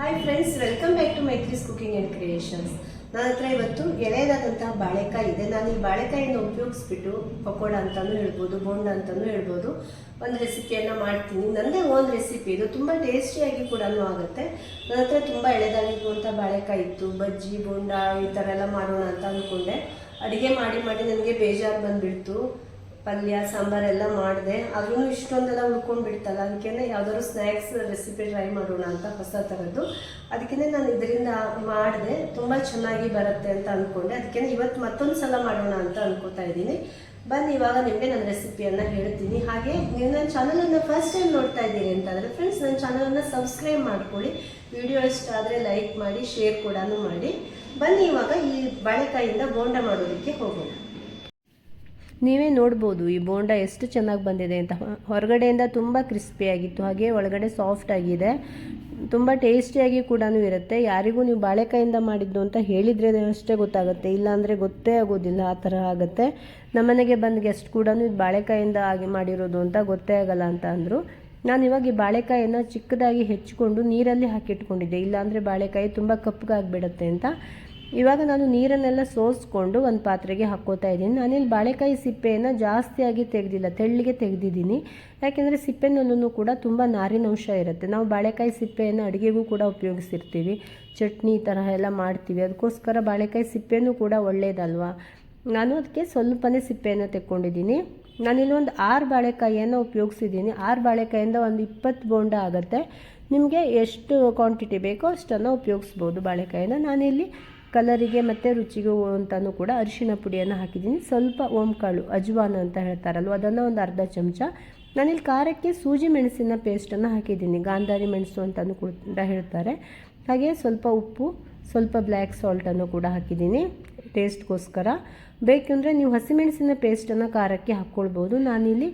Hi friends welcome back to Maithri's cooking and creations ನನ್ನ ಹತ್ರ ಇವತ್ತು ಎಳೆಯದಾದಂತಹ ಬಾಳೆಕಾಯಿ ಇದೆ. ನಾನು ಈ ಬಾಳೆಕಾಯಿನ ಉಪಯೋಗಿಸ್ಬಿಟ್ಟು ಪಕೋಡ ಅಂತಲೂ ಹೇಳ್ಬೋದು, ಬೋಂಡ ಅಂತಲೂ ಹೇಳ್ಬೋದು. ಒಂದು ರೆಸಿಪಿಯನ್ನು ಮಾಡ್ತೀನಿ. ನನ್ನದೇ ಓನ್ ರೆಸಿಪಿ ಇದು. ತುಂಬ ಟೇಸ್ಟಿಯಾಗಿ ಕೂಡ ಆಗುತ್ತೆ. ನನ್ನ ಹತ್ರ ತುಂಬ ಎಳೆದಾಗಿರುವಂಥ ಬಾಳೆಕಾಯಿ ಇತ್ತು. ಬಜ್ಜಿ, ಬೋಂಡ ಈ ಥರ ಎಲ್ಲ ಮಾಡೋಣ ಅಂತ ಅಂದ್ಕೊಂಡೆ ಅಡುಗೆ ಮಾಡಿ ಮಾಡಿ ನನಗೆ ಬೇಜಾರು ಬಂದುಬಿಡ್ತು. ಪಲ್ಯ ಸಾಂಬಾರೆಲ್ಲ ಮಾಡಿದೆ. ಅದೂ ಇಷ್ಟೊಂದೆಲ್ಲ ಉಳ್ಕೊಂಡು ಬಿಡ್ತಲ್ಲ ಅದಕ್ಕೆ ಯಾವ್ದಾದ್ರು ಸ್ನ್ಯಾಕ್ಸ್ ರೆಸಿಪಿ ಟ್ರೈ ಮಾಡೋಣ ಅಂತ ಹೊಸ ಥರದ್ದು ಅದಕ್ಕೆ ನಾನು ಇದರಿಂದ ಮಾಡಿದೆ. ತುಂಬ ಚೆನ್ನಾಗಿ ಬರುತ್ತೆ ಅಂತ ಅಂದ್ಕೊಂಡೆ ಅದಕ್ಕೆ ಇವತ್ತು ಮತ್ತೊಂದು ಸಲ ಮಾಡೋಣ ಅಂತ ಅನ್ಕೋತಾ ಇದ್ದೀನಿ. ಬನ್ನಿ, ಇವಾಗ ನಿಮಗೆ ನನ್ನ ರೆಸಿಪಿಯನ್ನು ಹೇಳ್ತೀನಿ. ಹಾಗೆ ನೀವು ನನ್ನ ಚಾನಲನ್ನು ಫಸ್ಟ್ ಟೈಮ್ ನೋಡ್ತಾ ಇದ್ದೀರಿ ಅಂತಂದರೆ ಫ್ರೆಂಡ್ಸ್ ನನ್ನ ಚಾನಲನ್ನು ಸಬ್ಸ್ಕ್ರೈಬ್ ಮಾಡ್ಕೊಳ್ಳಿ. ವಿಡಿಯೋ ಇಷ್ಟ ಆದರೆ ಲೈಕ್ ಮಾಡಿ ಶೇರ್ ಕೂಡ ಮಾಡಿ. ಬನ್ನಿ, ಇವಾಗ ಈ ಬಾಳೆಕಾಯಿಂದ ಬೋಂಡ ಮಾಡೋದಕ್ಕೆ ಹೋಗೋಣ. ನೀವೇ ನೋಡ್ಬೋದು ಈ ಬೋಂಡ ಎಷ್ಟು ಚೆನ್ನಾಗಿ ಬಂದಿದೆ ಅಂತ. ಹೊರಗಡೆಯಿಂದ ತುಂಬ ಕ್ರಿಸ್ಪಿಯಾಗಿತ್ತು ಹಾಗೆ ಒಳಗಡೆ ಸಾಫ್ಟ್ ಆಗಿದೆ. ತುಂಬ ಟೇಸ್ಟಿಯಾಗಿ ಕೂಡ ಇರುತ್ತೆ. ಯಾರಿಗೂ ನೀವು ಬಾಳೆಕಾಯಿಂದ ಮಾಡಿದ್ದು ಅಂತ ಹೇಳಿದರೆ ಅಷ್ಟೇ ಗೊತ್ತಾಗುತ್ತೆ. ಇಲ್ಲಾಂದರೆ ಗೊತ್ತೇ ಆಗೋದಿಲ್ಲ ಆ ಥರ ಆಗುತ್ತೆ. ನಮ್ಮನೆಗೆ ಬಂದ ಗೆಸ್ಟ್ ಕೂಡ ಇದು ಬಾಳೆಕಾಯಿಂದ ಆಗಿ ಮಾಡಿರೋದು ಅಂತ ಗೊತ್ತೇ ಆಗಲ್ಲ ಅಂತ ಅಂದರು. ನಾನು ಇವಾಗ ಈ ಬಾಳೆಕಾಯಿಯನ್ನು ಚಿಕ್ಕದಾಗಿ ಹೆಚ್ಚಿಕೊಂಡು ನೀರಲ್ಲಿ ಹಾಕಿಟ್ಕೊಂಡಿದ್ದೆ. ಇಲ್ಲಾಂದರೆ ಬಾಳೆಕಾಯಿ ತುಂಬ ಕಪ್ಪಗಾಗ್ಬಿಡುತ್ತೆ ಅಂತ. ಇವಾಗ ನಾನು ನೀರನ್ನೆಲ್ಲ ಸೋಸ್ಕೊಂಡು ಒಂದು ಪಾತ್ರೆಗೆ ಹಾಕ್ಕೋತಾ ಇದ್ದೀನಿ. ನಾನಿಲ್ಲಿ ಬಾಳೆಕಾಯಿ ಸಿಪ್ಪೆಯನ್ನು ಜಾಸ್ತಿಯಾಗಿ ತೆಗೆದಿಲ್ಲ, ತೆಳ್ಳಿಗೆ ತೆಗೆದಿದ್ದೀನಿ. ಯಾಕೆಂದರೆ ಸಿಪ್ಪೆನಲ್ಲೂ ಕೂಡ ತುಂಬ ನಾರಿನಂಶ ಇರುತ್ತೆ. ನಾವು ಬಾಳೆಕಾಯಿ ಸಿಪ್ಪೆಯನ್ನು ಅಡುಗೆಗೂ ಕೂಡ ಉಪಯೋಗಿಸಿರ್ತೀವಿ. ಚಟ್ನಿ ತರಹ ಎಲ್ಲ ಮಾಡ್ತೀವಿ. ಅದಕ್ಕೋಸ್ಕರ ಬಾಳೆಕಾಯಿ ಸಿಪ್ಪೆನೂ ಕೂಡ ಒಳ್ಳೆಯದಲ್ವಾ ನಾನು ಅದಕ್ಕೆ ಸ್ವಲ್ಪನೇ ಸಿಪ್ಪೆಯನ್ನು ತೆಕ್ಕೊಂಡಿದ್ದೀನಿ. ನಾನಿಲ್ಲಿ ಒಂದು ಆರು ಬಾಳೆಕಾಯಿಯನ್ನು ಉಪಯೋಗಿಸಿದ್ದೀನಿ. ಆರು ಬಾಳೆಕಾಯಿಂದ ಒಂದು ಇಪ್ಪತ್ತು ಬೋಂಡ ಆಗುತ್ತೆ. ನಿಮಗೆ ಎಷ್ಟು ಕ್ವಾಂಟಿಟಿ ಬೇಕೋ ಅಷ್ಟನ್ನು ಉಪಯೋಗಿಸ್ಬೋದು ಬಾಳೆಕಾಯಿನ. ನಾನಿಲ್ಲಿ ಕಲರಿಗೆ ಮತ್ತು ರುಚಿಗೂ ಅಂತಲೂ ಕೂಡ ಅರಿಶಿನ ಪುಡಿಯನ್ನು ಹಾಕಿದ್ದೀನಿ. ಸ್ವಲ್ಪ ಓಂಕಾಳು, ಅಜ್ವಾನ ಅಂತ ಹೇಳ್ತಾರಲ್ವ, ಅದನ್ನು ಒಂದು ಅರ್ಧ ಚಮಚ. ನಾನಿಲ್ಲಿ ಖಾರಕ್ಕೆ ಸೂಜಿ ಮೆಣಸಿನ ಪೇಸ್ಟನ್ನು ಹಾಕಿದ್ದೀನಿ. ಗಾಂಧಾರಿ ಮೆಣಸು ಅಂತಲೂ ಕೂಡ ಹೇಳ್ತಾರೆ. ಹಾಗೆ ಸ್ವಲ್ಪ ಉಪ್ಪು, ಸ್ವಲ್ಪ ಬ್ಲ್ಯಾಕ್ ಸಾಲ್ಟನ್ನು ಕೂಡ ಹಾಕಿದ್ದೀನಿ ಟೇಸ್ಟ್ಗೋಸ್ಕರ ಬೇಕೆಂದರೆ ನೀವು ಹಸಿಮೆಣಸಿನ ಪೇಸ್ಟನ್ನು ಖಾರಕ್ಕೆ ಹಾಕ್ಕೊಳ್ಬೋದು. ನಾನಿಲ್ಲಿ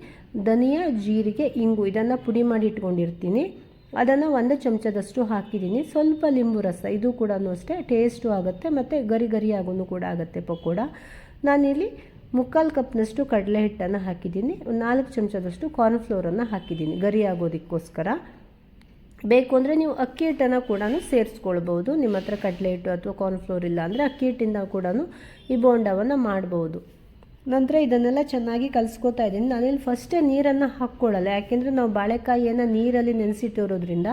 ಧನಿಯಾ, ಜೀರಿಗೆ, ಇಂಗು ಇದನ್ನು ಪುಡಿ ಮಾಡಿ ಇಟ್ಕೊಂಡಿರ್ತೀನಿ. ಅದನ್ನು ಒಂದು ಚಮಚದಷ್ಟು ಹಾಕಿದ್ದೀನಿ. ಸ್ವಲ್ಪ ಲಿಂಬು ರಸ, ಇದು ಕೂಡ ಅಷ್ಟೇ ಟೇಸ್ಟು ಆಗುತ್ತೆ, ಮತ್ತು ಗರಿ ಗರಿ ಆಗೋನು ಕೂಡ ಆಗುತ್ತೆ ಪಕೋಡ. ನಾನಿಲ್ಲಿ ಮುಕ್ಕಾಲು ಕಪ್ನಷ್ಟು ಕಡಲೆ ಹಿಟ್ಟನ್ನು ಹಾಕಿದ್ದೀನಿ ನಾಲ್ಕು ಚಮಚದಷ್ಟು ಕಾರ್ನ್ಫ್ಲೋರನ್ನು ಹಾಕಿದ್ದೀನಿ ಗರಿ ಆಗೋದಕ್ಕೋಸ್ಕರ ಬೇಕು ಅಂದರೆ ನೀವು ಅಕ್ಕಿ ಹಿಟ್ಟನ್ನು ಕೂಡ ಸೇರಿಸ್ಕೊಳ್ಬೋದು ನಿಮ್ಮ ಹತ್ರ ಕಡಲೆ ಹಿಟ್ಟು ಅಥವಾ ಕಾರ್ನ್ಫ್ಲೋರ್ ಇಲ್ಲ ಅಂದರೆ ಅಕ್ಕಿ ಹಿಟ್ಟಿಂದ ಕೂಡ ಈ ಬೋಂಡವನ್ನು ಮಾಡ್ಬೋದು ನಂತರ ಇದನ್ನೆಲ್ಲ ಚೆನ್ನಾಗಿ ಕಲಿಸ್ಕೊತಾ ಇದ್ದೀನಿ. ನಾನಿಲ್ಲಿ ಫಸ್ಟೇ ನೀರನ್ನು ಹಾಕ್ಕೊಳ್ಳಲ್ಲ. ಯಾಕೆಂದರೆ ನಾವು ಬಾಳೆಕಾಯಿಯನ್ನು ನೀರಲ್ಲಿ ನೆನೆಸಿಟ್ಟಿರೋದ್ರಿಂದ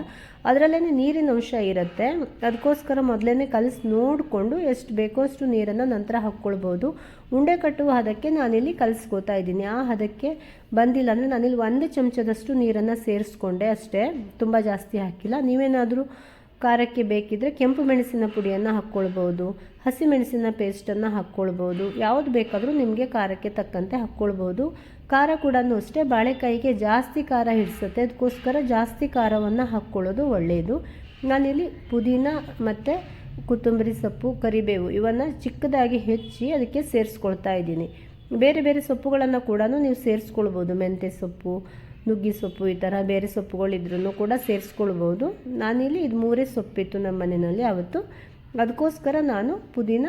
ಅದರಲ್ಲೇ ನೀರಿನ ಅಂಶ ಇರುತ್ತೆ. ಅದಕ್ಕೋಸ್ಕರ ಮೊದಲೇ ಕಲಿಸಿ ನೋಡಿಕೊಂಡು ಎಷ್ಟು ಬೇಕೋ ಅಷ್ಟು ನೀರನ್ನು ನಂತರ ಹಾಕ್ಕೊಳ್ಬೋದು. ಉಂಡೆ ಕಟ್ಟುವ ಹದಕ್ಕೆ ನಾನಿಲ್ಲಿ ಕಲಿಸ್ಕೋತಾ ಇದ್ದೀನಿ. ಆ ಹದಕ್ಕೆ ಬಂದಿಲ್ಲ ಅಂದರೆ ನಾನಿಲ್ಲಿ ಒಂದು ಚಮಚದಷ್ಟು ನೀರನ್ನು ಸೇರಿಸ್ಕೊಂಡೆ ಅಷ್ಟೇ. ತುಂಬ ಜಾಸ್ತಿ ಹಾಕಿಲ್ಲ. ನೀವೇನಾದರೂ ಖಾರಕ್ಕೆ ಬೇಕಿದ್ದರೆ ಕೆಂಪು ಮೆಣಸಿನ ಪುಡಿಯನ್ನು ಹಾಕ್ಕೊಳ್ಬೋದು, ಹಸಿ ಮೆಣಸಿನ ಪೇಸ್ಟನ್ನು ಹಾಕ್ಕೊಳ್ಬೋದು, ಯಾವುದು ಬೇಕಾದರೂ ನಿಮಗೆ ಖಾರಕ್ಕೆ ತಕ್ಕಂತೆ ಹಾಕ್ಕೊಳ್ಬೋದು. ಖಾರ ಕೂಡ ಅಷ್ಟೇ, ಬಾಳೆಕಾಯಿಗೆ ಜಾಸ್ತಿ ಖಾರ ಹಿಡಿಸುತ್ತೆ ಅದಕ್ಕೋಸ್ಕರ ಜಾಸ್ತಿ ಖಾರವನ್ನು ಹಾಕ್ಕೊಳ್ಳೋದು ಒಳ್ಳೆಯದು ನಾನಿಲ್ಲಿ ಪುದೀನ ಮತ್ತು ಕೊತ್ತಂಬರಿ ಸೊಪ್ಪು, ಕರಿಬೇವು ಇವನ್ನು ಚಿಕ್ಕದಾಗಿ ಹೆಚ್ಚಿ ಅದಕ್ಕೆ ಸೇರಿಸ್ಕೊಳ್ತಾ ಇದ್ದೀನಿ. ಬೇರೆ ಬೇರೆ ಸೊಪ್ಪುಗಳನ್ನು ಕೂಡ ನೀವು ಸೇರಿಸ್ಕೊಳ್ಬೋದು, ಮೆಂತ್ಯ ಸೊಪ್ಪು ನುಗ್ಗಿ ಸೊಪ್ಪು ಈ ಥರ ಬೇರೆ ಸೊಪ್ಪುಗಳಿದ್ರೂ ಕೂಡ ಸೇರಿಸ್ಕೊಳ್ಬೋದು. ನಾನಿಲ್ಲಿ ಇದು ಮೂರೇ ಸೊಪ್ಪಿತ್ತು ನಮ್ಮ ಮನೆಯಲ್ಲಿ ಆವತ್ತು ಅದಕ್ಕೋಸ್ಕರ ನಾನು ಪುದೀನ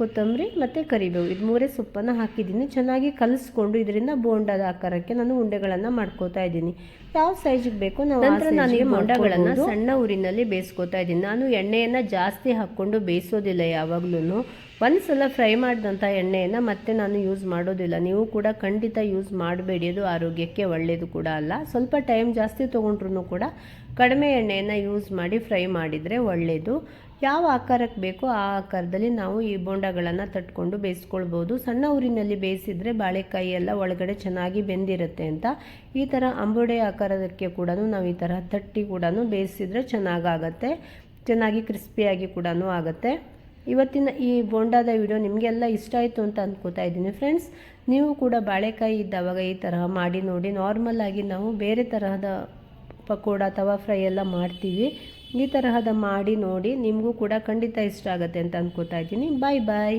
ಕೊತ್ತಂಬರಿ ಮತ್ತು ಕರಿಬೇವು. ಇದು ಮೂರೇ ಸೊಪ್ಪನ್ನು ಹಾಕಿದ್ದೀನಿ. ಚೆನ್ನಾಗಿ ಕಲಿಸ್ಕೊಂಡು ಇದರಿಂದ ಬೋಂಡದ ಆಕಾರಕ್ಕೆ ನಾನು ಉಂಡೆಗಳನ್ನು ಮಾಡ್ಕೋತಾ ಇದ್ದೀನಿ. ಯಾವ ಸೈಜಿಗೆ ಬೇಕು ನಾವು ನಂತರ ನಾನು ಈ ಬೋಂಡಗಳನ್ನು ಸಣ್ಣ ಊರಿನಲ್ಲಿ ಬೇಯಿಸ್ಕೋತಾ ಇದ್ದೀನಿ. ನಾನು ಎಣ್ಣೆಯನ್ನು ಜಾಸ್ತಿ ಹಾಕ್ಕೊಂಡು ಬೇಯಿಸೋದಿಲ್ಲ ಯಾವಾಗಲೂ ಒಂದು ಸಲ ಫ್ರೈ ಮಾಡಿದಂಥ ಎಣ್ಣೆಯನ್ನು ಮತ್ತೆ ನಾನು ಯೂಸ್ ಮಾಡೋದಿಲ್ಲ. ನೀವು ಕೂಡ ಖಂಡಿತ ಯೂಸ್ ಮಾಡಬೇಡಿ. ಅದು ಆರೋಗ್ಯಕ್ಕೆ ಒಳ್ಳೆಯದು ಕೂಡ ಅಲ್ಲ. ಸ್ವಲ್ಪ ಟೈಮ್ ಜಾಸ್ತಿ ತೊಗೊಂಡ್ರು ಕೂಡ ಕಡಿಮೆ ಎಣ್ಣೆಯನ್ನು ಯೂಸ್ ಮಾಡಿ ಫ್ರೈ ಮಾಡಿದರೆ ಒಳ್ಳೆಯದು ಯಾವ ಆಕಾರಕ್ಕೆ ಬೇಕೋ ಆ ಆಕಾರದಲ್ಲಿ ನಾವು ಈ ಬೋಂಡಗಳನ್ನು ತಟ್ಕೊಂಡು ಬೇಯಿಸ್ಕೊಳ್ಬೋದು. ಸಣ್ಣ ಊರಿನಲ್ಲಿ ಬೇಯಿಸಿದರೆ ಬಾಳೆಕಾಯಿ ಎಲ್ಲ ಒಳಗಡೆ ಚೆನ್ನಾಗಿ ಬೆಂದಿರುತ್ತೆ ಅಂತ. ಈ ಥರ ಅಂಬೋಡೆ ಆಕಾರದಕ್ಕೆ ಕೂಡ ನಾವು ಈ ಥರ ತಟ್ಟಿ ಕೂಡ ಬೇಯಿಸಿದರೆ ಚೆನ್ನಾಗಾಗತ್ತೆ. ಚೆನ್ನಾಗಿ ಕ್ರಿಸ್ಪಿಯಾಗಿ ಕೂಡ ಆಗುತ್ತೆ. ಇವತ್ತಿನ ಈ ಬೋಂಡಾದ ವಿಡಿಯೋ ನಿಮಗೆಲ್ಲ ಇಷ್ಟ ಆಯಿತು ಅಂತ ಅಂದ್ಕೋತಾ ಇದ್ದೀನಿ ಫ್ರೆಂಡ್ಸ್. ನೀವು ಕೂಡ ಬಾಳೆಕಾಯಿ ಇದ್ದಾವಾಗ ಈ ತರಹ ಮಾಡಿ ನೋಡಿ. ನಾರ್ಮಲ್ ಆಗಿ ನಾವು ಬೇರೆ ತರಹದ ಪಕೋಡ ತವಾ ಫ್ರೈ ಎಲ್ಲ ಮಾಡ್ತೀವಿ. ಈ ತರಹದ ಮಾಡಿ ನೋಡಿ ನಿಮಗೂ ಕೂಡ ಖಂಡಿತ ಇಷ್ಟ ಆಗುತ್ತೆ ಅಂತ ಅಂದ್ಕೋತಾ ಇದ್ದೀನಿ. ಬಾಯ್ ಬಾಯ್